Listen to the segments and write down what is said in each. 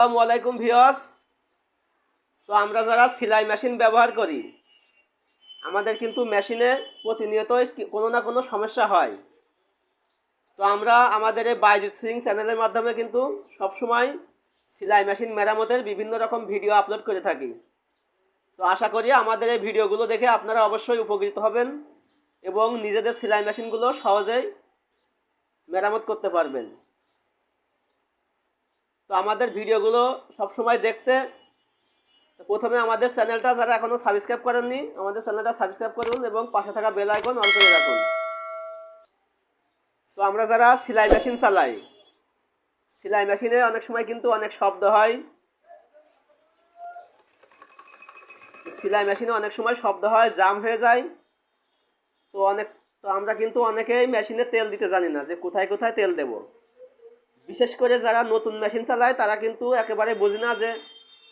আসসালামু আলাইকুম ভিওস তো আমরা যারা সেলাই মেশিন ব্যবহার করি, আমাদের কিন্তু মেশিনে প্রতিনিয়তই কোনো না কোনো সমস্যা হয়। তো আমরা আমাদের এই বাইজিৎ সিং চ্যানেলের মাধ্যমে কিন্তু সবসময় সেলাই মেশিন মেরামতের বিভিন্ন রকম ভিডিও আপলোড করে থাকি। তো আশা করি আমাদের এই ভিডিওগুলো দেখে আপনারা অবশ্যই উপকৃত হবেন এবং নিজেদের সেলাই মেশিনগুলো সহজেই মেরামত করতে পারবেন। তো আমাদের ভিডিওগুলো সবসময় দেখতে। প্রথমে আমাদের চ্যানেলটা যারা এখনও সাবস্ক্রাইব করেননি, আমাদের চ্যানেলটা সাবস্ক্রাইব করুন এবং পাশে থাকা বেল আইকন অন করে রাখুন। তো আমরা যারা সেলাই মেশিন চালাই, সেলাই মেশিনে অনেক সময় কিন্তু অনেক শব্দ হয়। সেলাই মেশিনে অনেক সময় শব্দ হয় জাম হয়ে যায়। তো অনেক, তো আমরা কিন্তু অনেকেই মেশিনে তেল দিতে জানি না যে কোথায় কোথায় তেল দেবো। বিশেষ করে যারা নতুন মেশিন চালায়, তারা কিন্তু একেবারে বুঝি না যে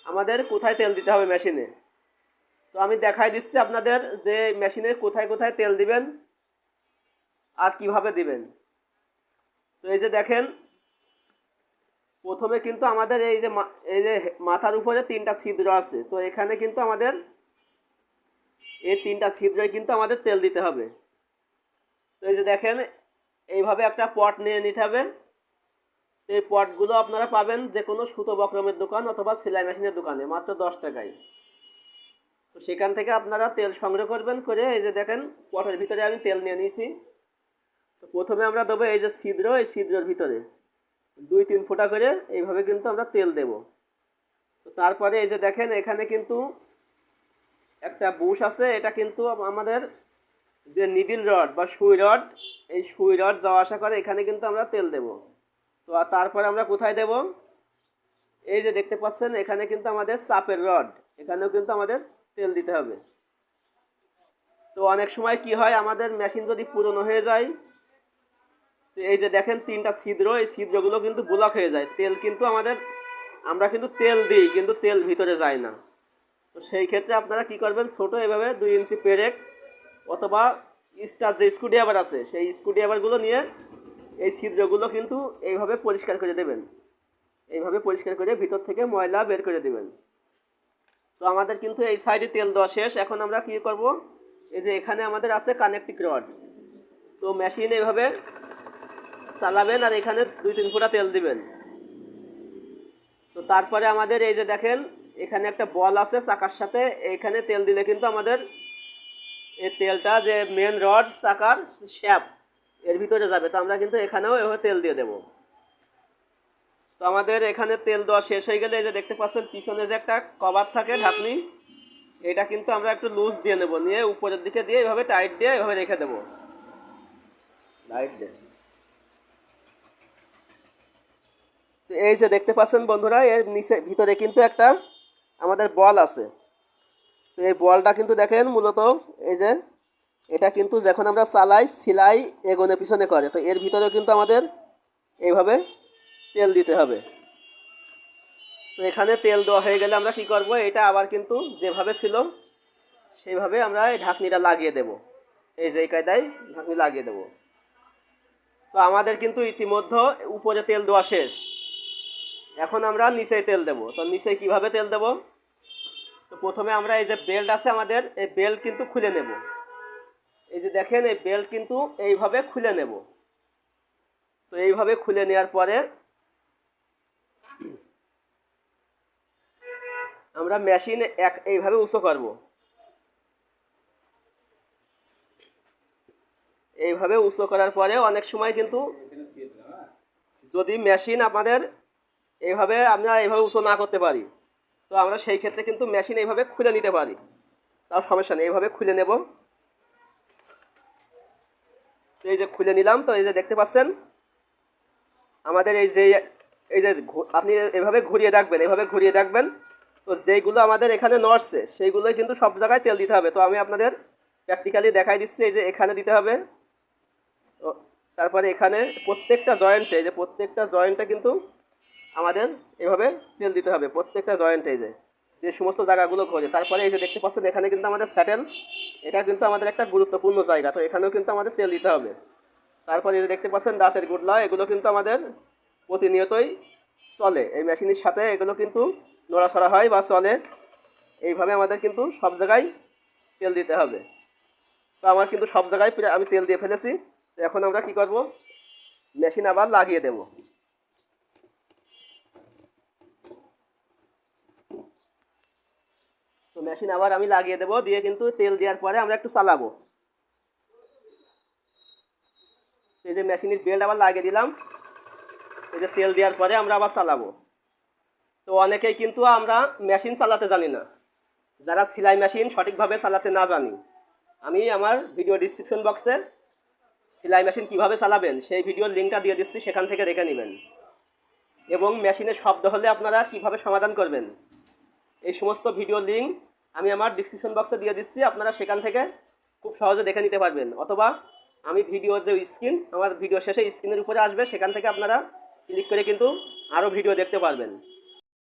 আমাদের কোথায় তেল দিতে হবে মেশিনে। তো আমি দেখাই দিচ্ছি আপনাদের যে মেশিনে কোথায় কোথায় তেল দিবেন আর কীভাবে দিবেন। তো এই যে দেখেন, প্রথমে কিন্তু আমাদের এই যে এই যে মাথার উপরে তিনটা ছিদ্র আছে। তো এখানে কিন্তু আমাদের, এই তিনটা ছিদ্রে কিন্তু আমাদের তেল দিতে হবে। তো এই যে দেখেন, এইভাবে একটা পট নিয়ে নিতে হবে। এই পটগুলো আপনারা পাবেন যে কোনো সুতো বক্রমের দোকান অথবা সেলাই মেশিনের দোকানে, মাত্র দশ টাকায়। তো সেখান থেকে আপনারা তেল সংগ্রহ করবেন করে, এই যে দেখেন, পটের ভিতরে আমি তেল নিয়ে নিয়েছি। তো প্রথমে আমরা দেবো এই যে ছিদ্র, এই ছিদ্রের ভিতরে। দুই, তিন ফোঁটা করে এইভাবে কিন্তু আমরা তেল দেব। তো তারপরে এই যে দেখেন, এখানে কিন্তু একটা বুশ আছে, এটা কিন্তু আমাদের যে নিডিল রড বা সুই রড, এই সুই রড যাওয়া আসা করে, এখানে কিন্তু আমরা তেল দেব। তো আর তারপরে আমরা কোথায় দেব? এই যে দেখতে পাচ্ছেন, এখানে কিন্তু আমাদের চাপের রড, এখানেও কিন্তু আমাদের তেল দিতে হবে। তো অনেক সময় কি হয়, আমাদের মেশিন যদি পুরনো হয়ে যায়, তো এই যে দেখেন তিনটা ছিদ্র, এই ছিদ্রগুলো কিন্তু ব্লক হয়ে যায়। তেল কিন্তু আমাদের, আমরা কিন্তু তেল দিই, কিন্তু তেল ভিতরে যায় না। তো সেই ক্ষেত্রে আপনারা কি করবেন, ছোট এভাবে দুই ইঞ্চি পেরেক অথবা স্টার যে স্ক্রুড্রাইভার আছে, সেই স্ক্রুড্রাইভারগুলো নিয়ে এই ছিদ্রগুলো কিন্তু এইভাবে পরিষ্কার করে দেবেন। এইভাবে পরিষ্কার করে ভিতর থেকে ময়লা বের করে দেবেন। তো আমাদের কিন্তু এই সাইডে তেল দেওয়া শেষ। এখন আমরা কি করব? এই যে এখানে আমাদের আছে কানেকটিং রড। তো মেশিন এইভাবে চালাবেন আর এখানে দুই তিন ফোঁটা তেল দিবেন। তো তারপরে আমাদের এই যে দেখেন, এখানে একটা বল আছে চাকার সাথে। এইখানে তেল দিলে কিন্তু আমাদের এই তেলটা যে মেন রড চাকার শ্যাপ এর ভিতরে যাবে, তো আমরা কিন্তু এখানেও এভাবে তেল দিয়ে দেব। তো আমাদের এখানে তেল দেওয়া শেষ হয়ে গেলে এই যে দেখতে পাচ্ছেন, পিছনে যে একটা কভার থাকে ঢাকনি, এটা কিন্তু আমরা একটু লুজ দিয়ে নেব, নিয়ে উপরের দিকে দিয়ে এভাবে টাইট দিয়ে এভাবে রেখে দেবো। দিয়ে। তো এই যে দেখতে পাচ্ছেন বন্ধুরা, এর নিচে, ভিতরে কিন্তু একটা আমাদের বল আছে। তো এই বলটা কিন্তু দেখেন মূলত এই যে এটা কিন্তু যখন আমরা চালাই সেলাই এগোনে পিছনে করে, তো এর ভিতরেও কিন্তু আমাদের এইভাবে তেল দিতে হবে। তো এখানে তেল দেওয়া হয়ে গেলে আমরা কি করব, এটা আবার কিন্তু যেভাবে ছিল, সেইভাবে আমরা এই ঢাকনিটা লাগিয়ে দেব। এই যে কায়দায় ঢাকনি লাগিয়ে দেব। তো আমাদের কিন্তু ইতিমধ্যে উপরে তেল দেওয়া শেষ। এখন আমরা নিচে তেল দেব। তো নিচে কীভাবে তেল দেব? তো প্রথমে আমরা এই যে বেল্ট আছে আমাদের, এই বেল্ট কিন্তু খুলে নেব। এই যে দেখেন, এই বেল্ট কিন্তু এইভাবে খুলে নেব। তো এইভাবে খুলে নেওয়ার পরে আমরা মেশিন এক, এইভাবে উঁচু করব। এইভাবে উঁচু করার পরে অনেক সময় কিন্তু যদি মেশিন আমাদের এইভাবে আমরা এইভাবে উঁচু না করতে পারি, তো আমরা সেই ক্ষেত্রে কিন্তু মেশিন এইভাবে খুলে নিতে পারি। তাও সমস্যা নেই, এইভাবে খুলে নেব। এই যে খুলে নিলাম তো এই যে দেখতে পাচ্ছেন আমাদের এই যে এই যে আপনি এভাবে ঘুরিয়ে রাখবেন এভাবে ঘুরিয়ে রাখবেন তো যেইগুলো আমাদের এখানে নড়ছে সেইগুলোই কিন্তু সব জায়গায় তেল দিতে হবে। তো আমি আপনাদের প্র্যাকটিক্যালি দেখাই দিচ্ছি এই যে এখানে দিতে হবে। ও, তারপরে এখানে প্রত্যেকটা জয়েন্টে এই যে প্রত্যেকটা জয়েন্টে কিন্তু আমাদের এভাবে তেল দিতে হবে প্রত্যেকটা জয়েন্টে এই যে। যে সমস্ত জায়গাগুলো ঘোরে তারপরে এই যে দেখতে পাচ্ছেন, এখানে কিন্তু আমাদের স্যাটেল। এটা কিন্তু আমাদের একটা গুরুত্বপূর্ণ জায়গা, তো এখানেও কিন্তু আমাদের তেল দিতে হবে। তারপরে এই যে দেখতে পাচ্ছেন, দাঁতের গুডলা এগুলো কিন্তু আমাদের প্রতিনিয়তই চলে। এই মেশিনের সাথে এগুলো কিন্তু নড়াচড়া হয় বা চলে। এইভাবে আমাদের কিন্তু সব জায়গায় তেল দিতে হবে। তো আমার কিন্তু সব জায়গায় আমি তেল দিয়ে ফেলেছি। এখন আমরা কি করব? মেশিন আবার লাগিয়ে দেব। মেশিন আবার আমি লাগিয়ে দেব, দিয়ে কিন্তু তেল দেওয়ার পরে আমরা একটু চালাবো। এই যে মেশিনের বেল্ট আবার লাগিয়ে দিলাম। এই যে তেল দেওয়ার পরে আমরা আবার চালাবো। তো অনেকেই কিন্তু আমরা মেশিন চালাতে জানি না। যারা সেলাই মেশিন সঠিকভাবে চালাতে না জানি, আমি আমার ভিডিও ডিসক্রিপশন বক্সে সেলাই মেশিন কীভাবে চালাবেন, সেই ভিডিওর লিঙ্কটা দিয়ে দিচ্ছি, সেখান থেকে দেখে নেবেন। এবং মেশিনের শব্দ হলে আপনারা কীভাবে সমাধান করবেন, এই সমস্ত ভিডিও লিঙ্ক আমি আমার ডিসক্রিপশন বক্সে দিয়ে দিচ্ছি, আপনারা সেখান থেকে খুব সহজে দেখে নিতে পারবেন। অথবা আমি ভিডিওর যে স্ক্রিন আমার ভিডিও শেষে স্ক্রিনের উপরে আসবে, সেখান থেকে আপনারা ক্লিক করে কিন্তু আরও ভিডিও দেখতে পারবেন।